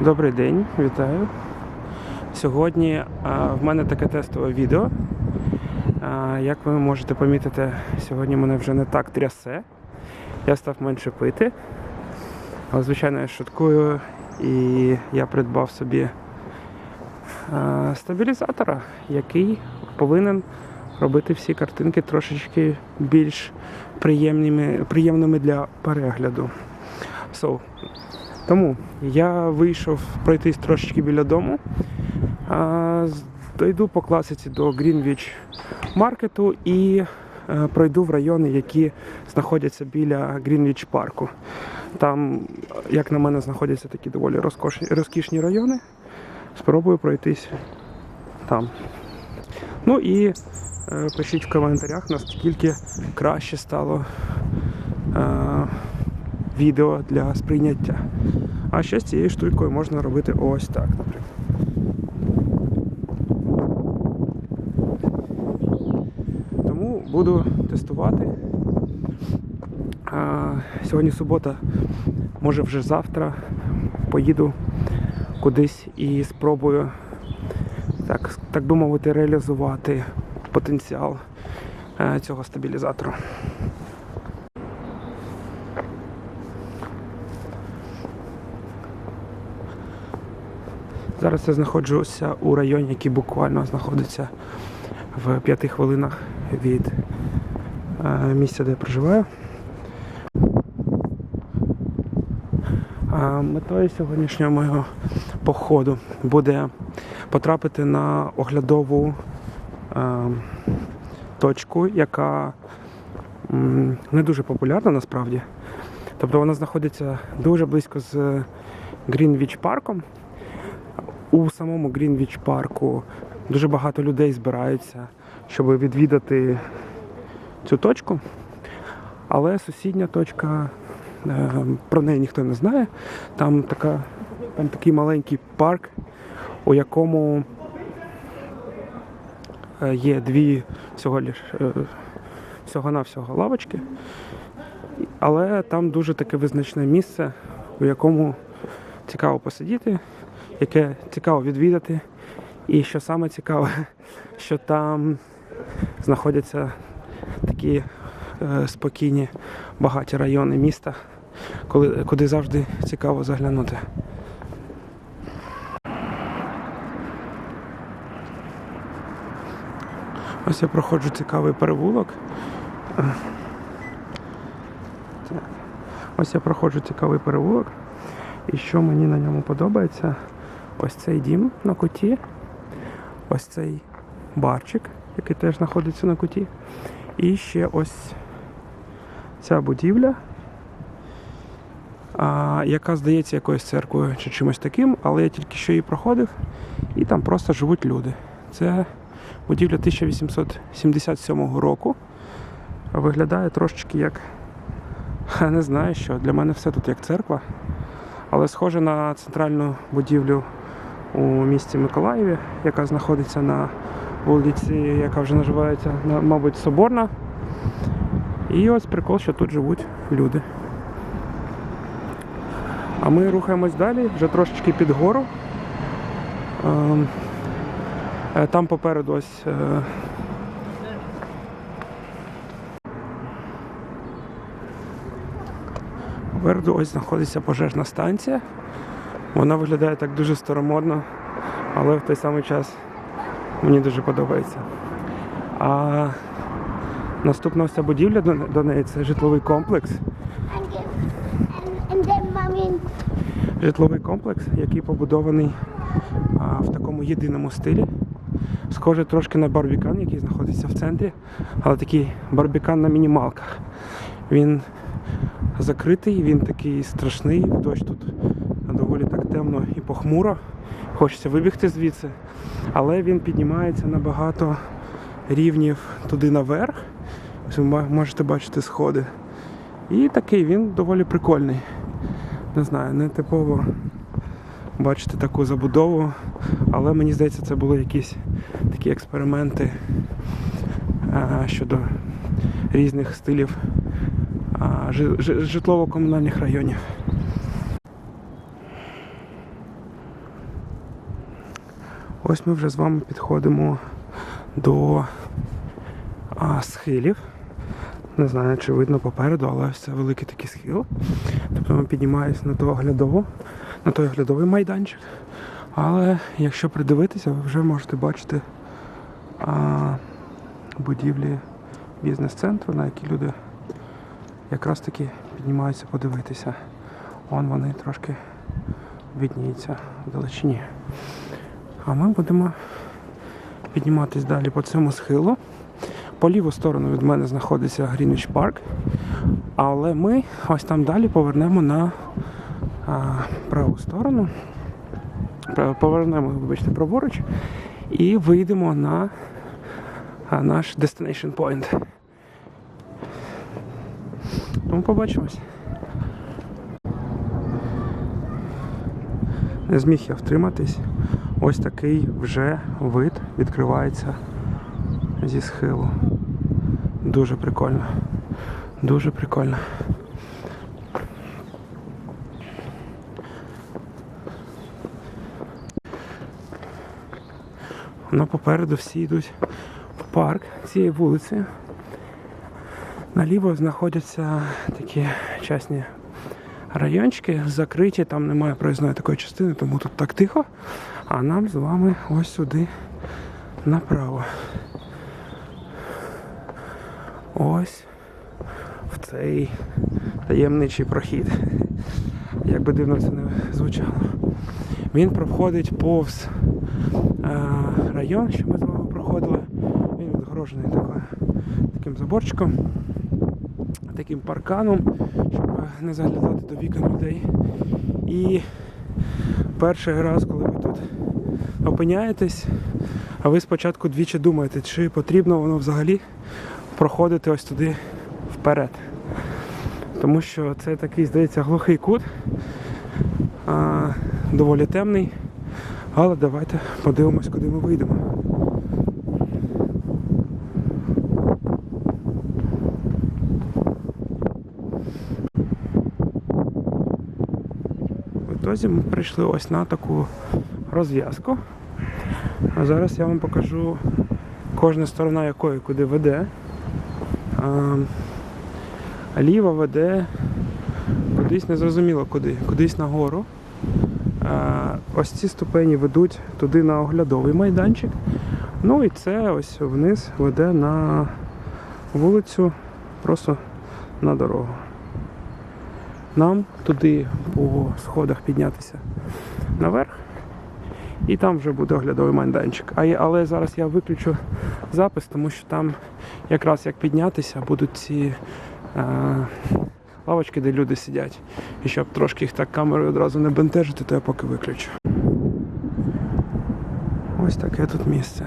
Добрий день, вітаю. Сьогодні а, в мене таке тестове відео. А, як ви можете помітити, сьогодні мене вже не так трясе. Я став менше пити. Але, звичайно, я шуткую і я придбав собі а, стабілізатора, який повинен робити всі картинки трошечки більш приємними, приємними для перегляду. So, тому я вийшов пройтись трошечки біля дому. Дойду по класиці до Greenwich маркету і е, пройду в райони, які знаходяться біля Greenwich парку. Там, як на мене, знаходяться такі доволі розкошні, розкішні райони. Спробую пройтись там. Ну і е, пишіть в коментарях, наскільки краще стало е, відео для сприйняття. А ще з цією штукою можна робити ось так, наприклад. Тому буду тестувати. Сьогодні субота, може вже завтра поїду кудись і спробую, так, так би мовити, реалізувати потенціал е, цього стабілізатору. Зараз я знаходжуся у районі, який буквально знаходиться в п'яти хвилинах від е, місця, де я проживаю. Метою сьогоднішнього моєго походу буде потрапити на оглядову е, точку, яка не дуже популярна насправді. Тобто вона знаходиться дуже близько з Грінвіч парком. У самому Грінвіч парку дуже багато людей збираються, щоб відвідати цю точку. Але сусідня точка, е, про неї ніхто не знає. Там, така, там такий маленький парк, у якому е, є дві всього е, всього-навсього лавочки. Але там дуже таке визначне місце, у якому цікаво посидіти, яке цікаво відвідати. І що саме цікаве, що там знаходяться такі е, спокійні, багаті райони міста, коли, куди завжди цікаво заглянути. Ось я проходжу цікавий перевулок. Ось я проходжу цікавий перевулок. І що мені на ньому подобається, ось цей дім на куті, ось цей барчик, який теж знаходиться на куті. І ще ось ця будівля, а, яка здається якоюсь церквою чи чимось таким, але я тільки що її проходив, і там просто живуть люди. Це будівля 1877 року. Виглядає трошечки як. Не знаю що. Для мене все тут як церква. Але схоже на центральну будівлю у місті Миколаєві, яка знаходиться на вулиці, яка вже називається, мабуть, Соборна. І ось прикол, що тут живуть люди. А ми рухаємось далі, вже трошечки під гору. Ем, е, Там попереду ось. е, Попереду ось знаходиться пожежна станція. Вона виглядає так дуже старомодно, але в той самий час мені дуже подобається. А наступна ця будівля до, неї це житловий комплекс. Житловий комплекс, який побудований а, в такому єдиному стилі. Схоже трошки на барбікан, який знаходиться в центрі, але такий барбікан на мінімалках. Він закритий, він такий страшний, дощ тут темно і похмуро. Хочеться вибігти звідси, але він піднімається на багато рівнів туди наверх. Ось ви можете бачити сходи. І такий він доволі прикольний. Не знаю, не типово бачити таку забудову, але мені здається, це були якісь такі експерименти а, щодо різних стилів житлово-комунальних районів. Ось ми вже з вами підходимо до а, схилів. Не знаю, чи видно попереду, але ось це великий такий схил. Тобто ми піднімаємось на ту оглядову, на той оглядовий майданчик. Але якщо придивитися, ви вже можете бачити а, будівлі бізнес-центру, на які люди якраз таки піднімаються подивитися. Вон вони трошки відніються в далечині. А ми будемо підніматись далі по цьому схилу. По ліву сторону від мене знаходиться Грінвіч Парк. Але ми ось там далі повернемо на а, праву сторону. Повернемо, вибачте, праворуч і вийдемо на а, наш destination point. Тому побачимось. Не зміг я втриматись. Ось такий вже вид відкривається зі схилу. Дуже прикольно. Дуже прикольно. Воно попереду всі йдуть в парк цієї вулиці. Наліво знаходяться такі частні райончики, закриті, там немає проїзної такої частини, тому тут так тихо. А нам з вами ось сюди направо. Ось в цей таємничий прохід. Як би дивно це не звучало. Він проходить повз е, район, що ми з вами проходили. Він відгорожений таким заборчиком, таким парканом, щоб не заглядати до вікон людей. І перший раз, опиняєтесь, а ви спочатку двічі думаєте, чи потрібно воно взагалі проходити ось туди вперед. Тому що це такий, здається, глухий кут, а, доволі темний. Але давайте подивимось, куди ми вийдемо. В ми прийшли ось на таку розв'язку. А зараз я вам покажу кожна сторона якої куди веде. А, ліва веде кудись незрозуміло куди, кудись нагору. Ось ці ступені ведуть туди на оглядовий майданчик. Ну і це ось вниз веде на вулицю, просто на дорогу. Нам туди по сходах піднятися наверх. І там вже буде оглядовий майданчик. А, але зараз я виключу запис, тому що там якраз як піднятися будуть ці е, лавочки, де люди сидять. І щоб трошки їх так камерою одразу не бентежити, то я поки виключу. Ось таке тут місце.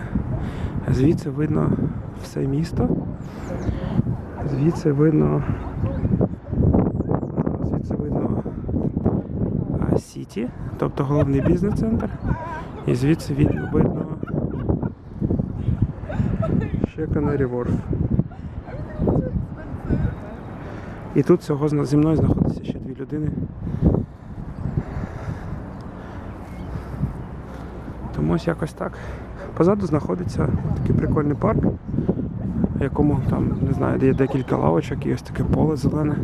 Звідси видно все місто. Звідси видно. Звідси видно а, тобто головний бізнес-центр. І звідси видно, ще Wharf. І тут всього зі мною знаходиться ще дві людини. Тому ось якось так. Позаду знаходиться такий прикольний парк, в якому там, не знаю, є декілька лавочок і ось таке поле зелене.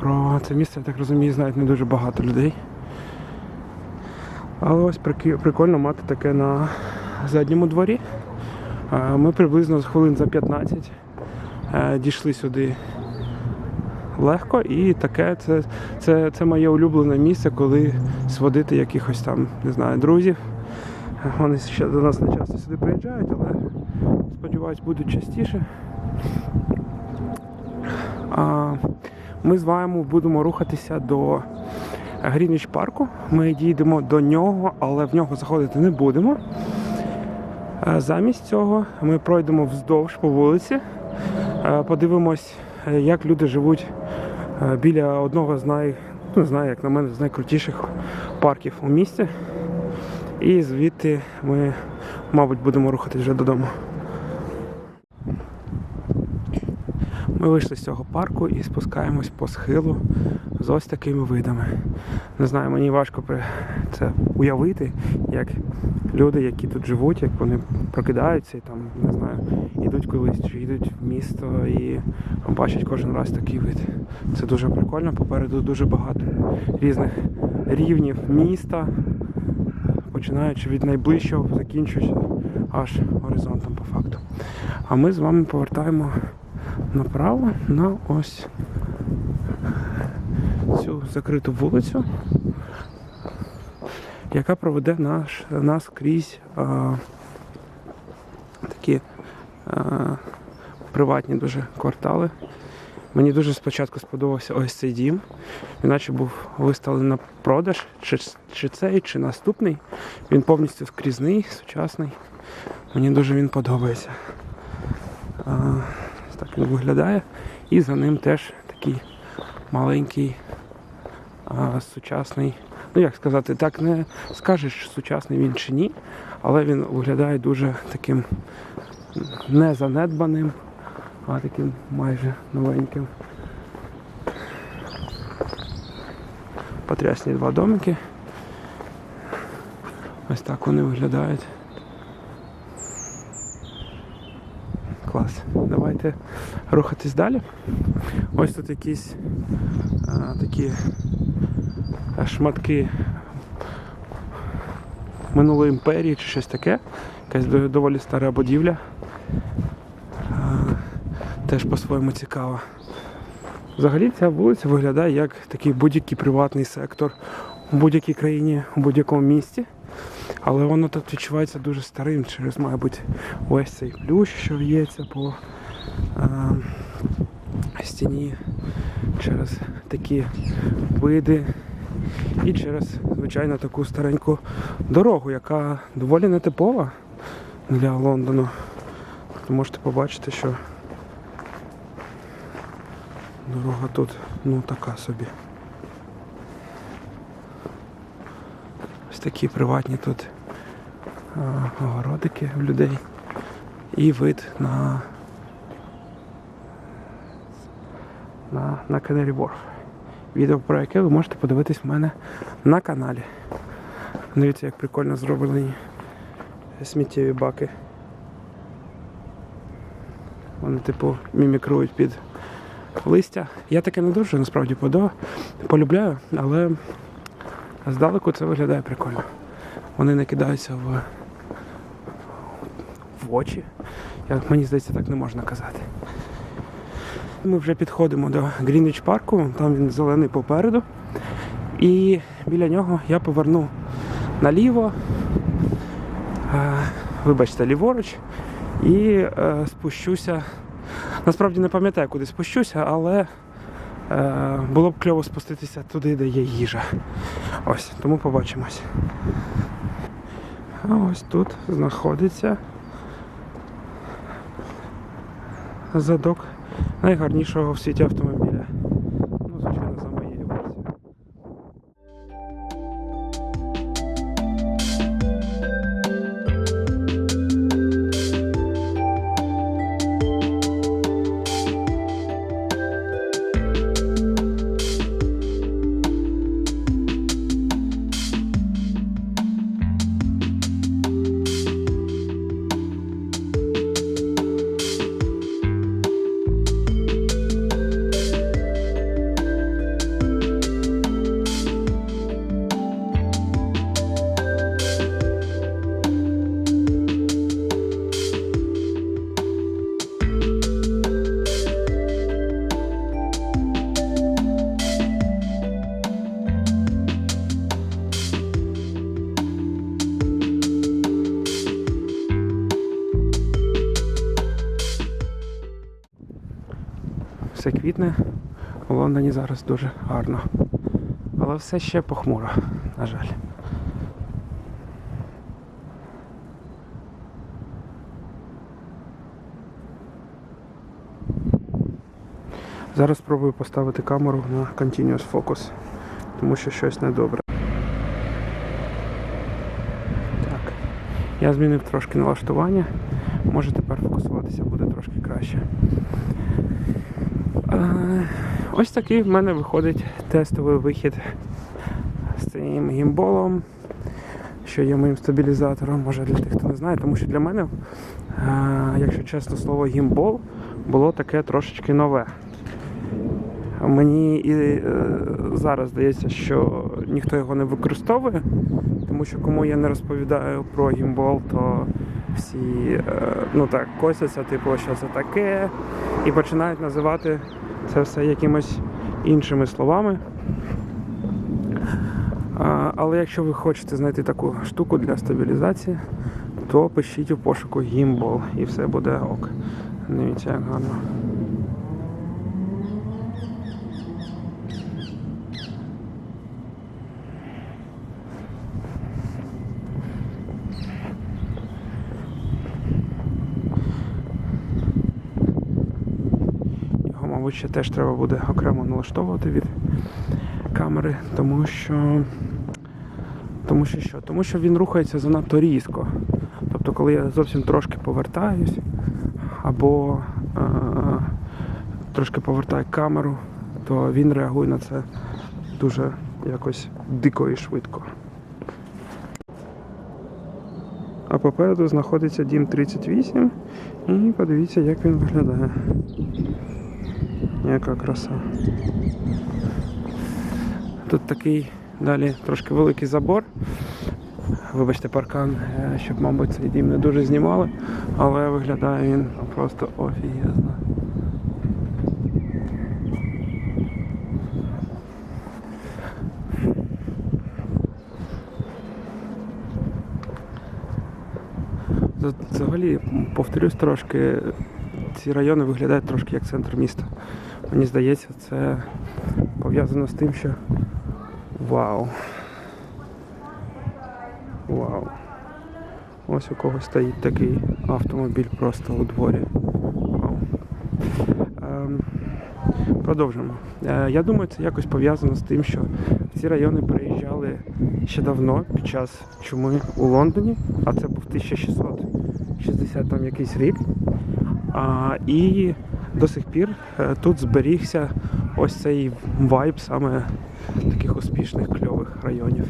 Про це місце, я так розумію, знають не дуже багато людей. Але ось прикольно мати таке на задньому дворі. Е, Ми приблизно з хвилин за 15 е, дійшли сюди легко і таке це, це, це моє улюблене місце, коли сводити якихось там, не знаю, друзів. Е, Вони ще до нас не часто сюди приїжджають, але сподіваюсь, будуть частіше. Ми з вами будемо рухатися до Грінвіч парку. Ми дійдемо до нього, але в нього заходити не будемо. Замість цього ми пройдемо вздовж по вулиці, подивимось, як люди живуть е, біля одного з най, ну, знаю, як на мене, з найкрутіших парків у місті. І звідти ми, мабуть, будемо рухатись вже додому. Ми вийшли з цього парку і спускаємось по схилу з ось такими видами. Не знаю, мені важко це уявити, як люди, які тут живуть, як вони прокидаються і там, не знаю, йдуть колись чи йдуть в місто і бачать кожен раз такий вид. Це дуже прикольно. Попереду дуже багато різних рівнів міста, починаючи від найближчого, закінчуючи аж горизонтом по факту. А ми з вами повертаємо направо на ось цю закриту вулицю, яка проведе наш, нас крізь а, такі а, приватні дуже квартали. Мені дуже спочатку сподобався ось цей дім. Він наче був виставлений на продаж, чи, чи цей, чи наступний. Він повністю скрізний, сучасний. Мені дуже він подобається. А, ось так він виглядає. І за ним теж такий маленький, а, сучасний. Ну як сказати, так не скажеш, сучасний він чи ні, але він виглядає дуже таким не занедбаним, а таким майже новеньким. Потрясні два домики. Ось так вони виглядають. Давайте рухатись далі. Ось тут якісь а, такі шматки минулої імперії чи щось таке. Якась доволі стара будівля. А, теж по-своєму цікава. Взагалі ця вулиця виглядає як такий будь-який приватний сектор у будь-якій країні, у будь-якому місті. Але воно тут відчувається дуже старим через, мабуть, ось цей плющ, що в'ється по е, стіні, через такі види і через, звичайно, таку стареньку дорогу, яка доволі нетипова для Лондону. Ви можете побачити, що дорога тут ну така собі. Ось такі приватні тут огородики в людей і вид на, на, на Canary Wharf. Відео про яке ви можете подивитись в мене на каналі. Дивіться, як прикольно зроблені сміттєві баки. Вони, типу, мімікрують під листя. Я таке не дуже насправді подо... полюбляю, але здалеку це виглядає прикольно. Вони не кидаються в очі. Я, мені здається, так не можна казати. Ми вже підходимо до Грінвіч парку, там він зелений попереду. І біля нього я поверну наліво, е, вибачте, ліворуч, і е, спущуся. Насправді не пам'ятаю, куди спущуся, але е, було б кльово спуститися туди, де є їжа. Ось, тому побачимось. А ось тут знаходиться задок найгарнішого в світі автомобіля. Зараз дуже гарно. Але все ще похмуро, на жаль. Зараз спробую поставити камеру на Continuous Focus, тому що щось недобре. Так. Я змінив трошки налаштування. Може тепер фокусуватися буде трошки краще. Ось такий в мене виходить тестовий вихід з цим гімболом, що є моїм стабілізатором, може для тих, хто не знає, тому що для мене, е, якщо чесно, слово гімбол було таке трошечки нове. Мені і е, зараз здається, що ніхто його не використовує, тому що кому я не розповідаю про гімбол, то всі е, ну так косяться, типу, що це таке, і починають називати це все якимось іншими словами. Але якщо ви хочете знайти таку штуку для стабілізації, то пишіть у пошуку гімбол і все буде ок. Дивіться, як гарно. Його, мабуть, ще теж треба буде окремо налаштовувати від камери, тому що. Тому що що? Тому що він рухається занадто різко. Тобто, коли я зовсім трошки повертаюсь, або е- трошки повертаю камеру, то він реагує на це дуже якось дико і швидко. А попереду знаходиться дім 38, і подивіться, як він виглядає. Яка краса. Тут такий далі трошки великий забор. Вибачте, паркан, е, щоб, мабуть, цей дім не дуже знімали, але виглядає він просто офігезно. Взагалі, повторюсь трошки, ці райони виглядають трошки як центр міста. Мені здається, це пов'язано з тим, що вау. Вау. Ось у когось стоїть такий автомобіль просто у дворі. Вау. Ем, продовжимо. Е, я думаю, це якось пов'язано з тим, що ці райони приїжджали ще давно під час чуми у Лондоні, а це був 1660 там якийсь рік. І до сих пір е, тут зберігся ось цей вайб саме таких успішних кльових районів.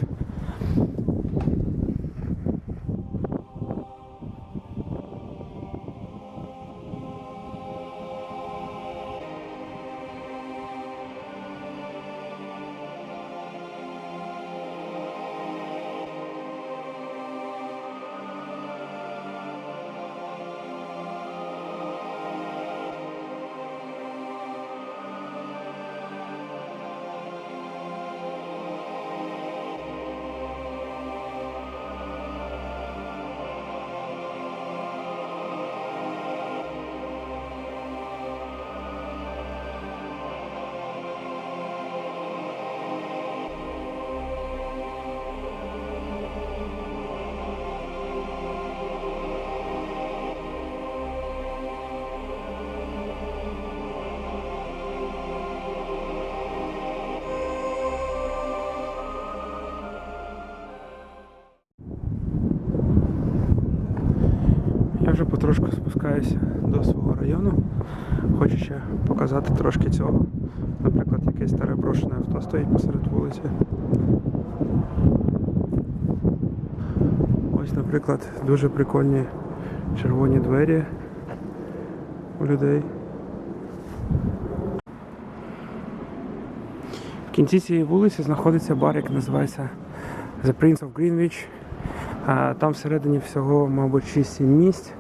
Вже потрошку спускаюся до свого району. Хочу ще показати трошки цього. Наприклад, якесь старе брошене авто стоїть посеред вулиці. Ось, наприклад, дуже прикольні червоні двері у людей. В кінці цієї вулиці знаходиться бар, який називається The Prince of Greenwich. Там всередині всього, мабуть, 6-7 місць,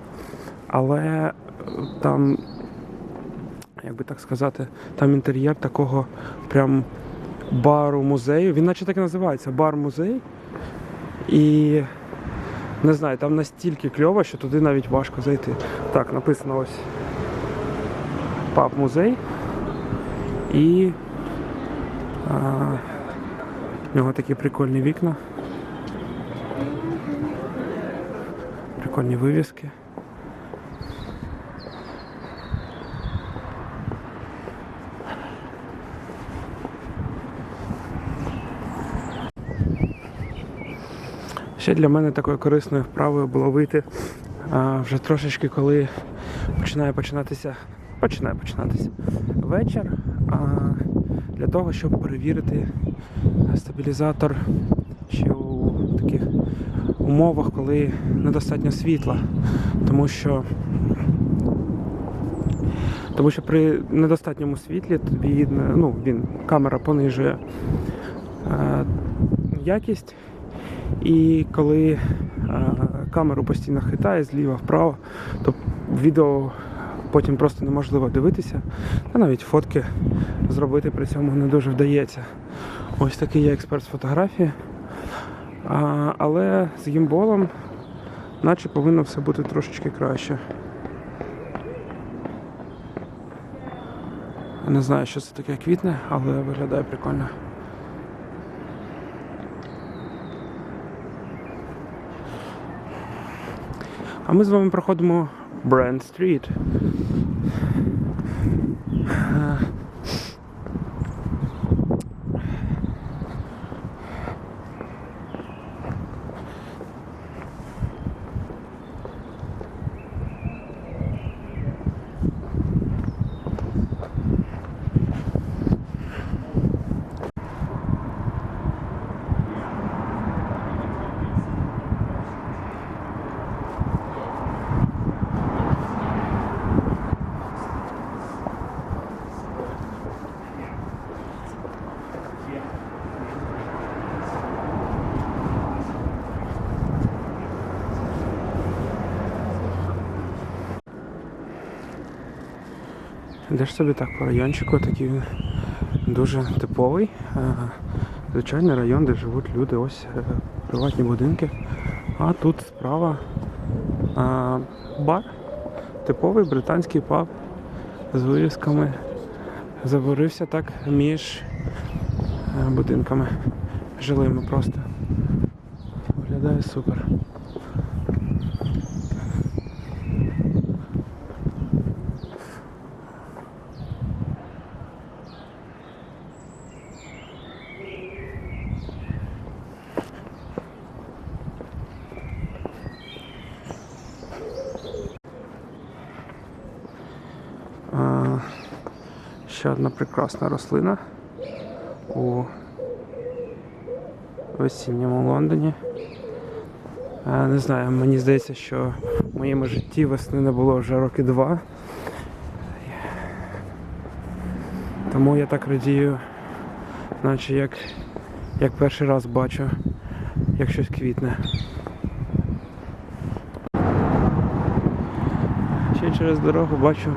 але е, там, як би так сказати, там інтер'єр такого прям бару музею. Він наче так і називається бар-музей. І не знаю, там настільки кльово, що туди навіть важко зайти. Так, написано ось паб музей. І а, в нього такі прикольні вікна. Прикольні вивіски. Ще для мене такою корисною вправою було вийти а, вже трошечки, коли починає починатися починає починатися вечір а, для того, щоб перевірити стабілізатор ще у таких умовах, коли недостатньо світла. Тому що тому що при недостатньому світлі тобі, ну, він, камера понижує е, якість, і коли е, камеру постійно хитає зліва вправо, то відео потім просто неможливо дивитися, та навіть фотки зробити при цьому не дуже вдається. Ось такий я експерт з фотографії. А, але з гімболом, наче повинно все бути трошечки краще. Не знаю, що це таке квітне, але виглядає прикольно. А ми з вами проходимо Бренд Стріт. Йдеш собі так по райончику, такий він дуже типовий. Е, Звичайний район, де живуть люди, ось е, приватні будинки. А тут справа е, бар, типовий британський паб з вивісками. Заварився так між будинками жилими просто. Виглядає супер. Прекрасна рослина у весінньому Лондоні. Не знаю, мені здається, що в моєму житті весни не було вже роки два. Тому я так радію, наче як, як перший раз бачу, як щось квітне. Ще через дорогу бачу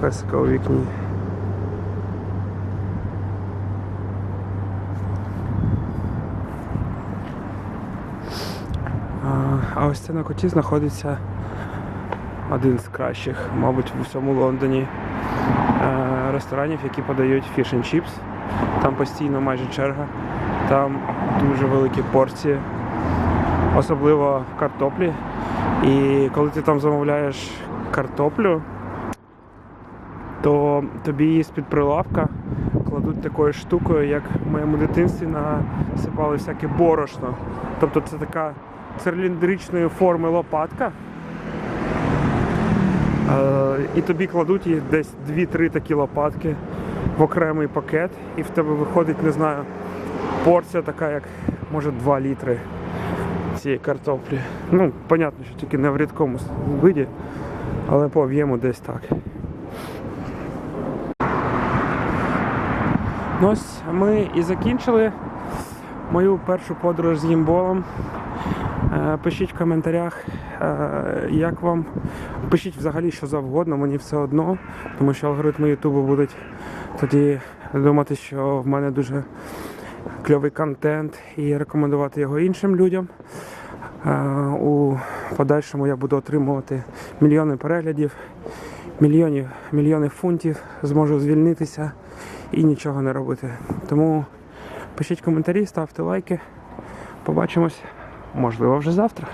песика у вікні. А, ось це на коті знаходиться один з кращих, мабуть, в усьому Лондоні е, ресторанів, які подають фіш and чіпс. Там постійно майже черга, там дуже великі порції, особливо картоплі. І коли ти там замовляєш картоплю, то тобі її з-під прилавка кладуть такою штукою, як в моєму дитинстві насипали всяке борошно. Тобто це така циліндричної форми лопатка. Е, і тобі кладуть їх десь 2-3 такі лопатки в окремий пакет, і в тебе виходить, не знаю, порція така, як може 2 літри цієї картоплі. Ну, понятно, що тільки не в рідкому виді, але по об'єму десь так. Ну ось ми і закінчили мою першу подорож з гімболом. Е, Пишіть в коментарях, е, як вам. Пишіть взагалі що завгодно, мені все одно, тому що алгоритми Ютубу будуть тоді думати, що в мене дуже кльовий контент і рекомендувати його іншим людям. Е, У подальшому я буду отримувати мільйони переглядів, мільйонів, мільйони фунтів, зможу звільнитися і нічого не робити. Тому пишіть коментарі, ставте лайки. Побачимось, можливо, вже завтра.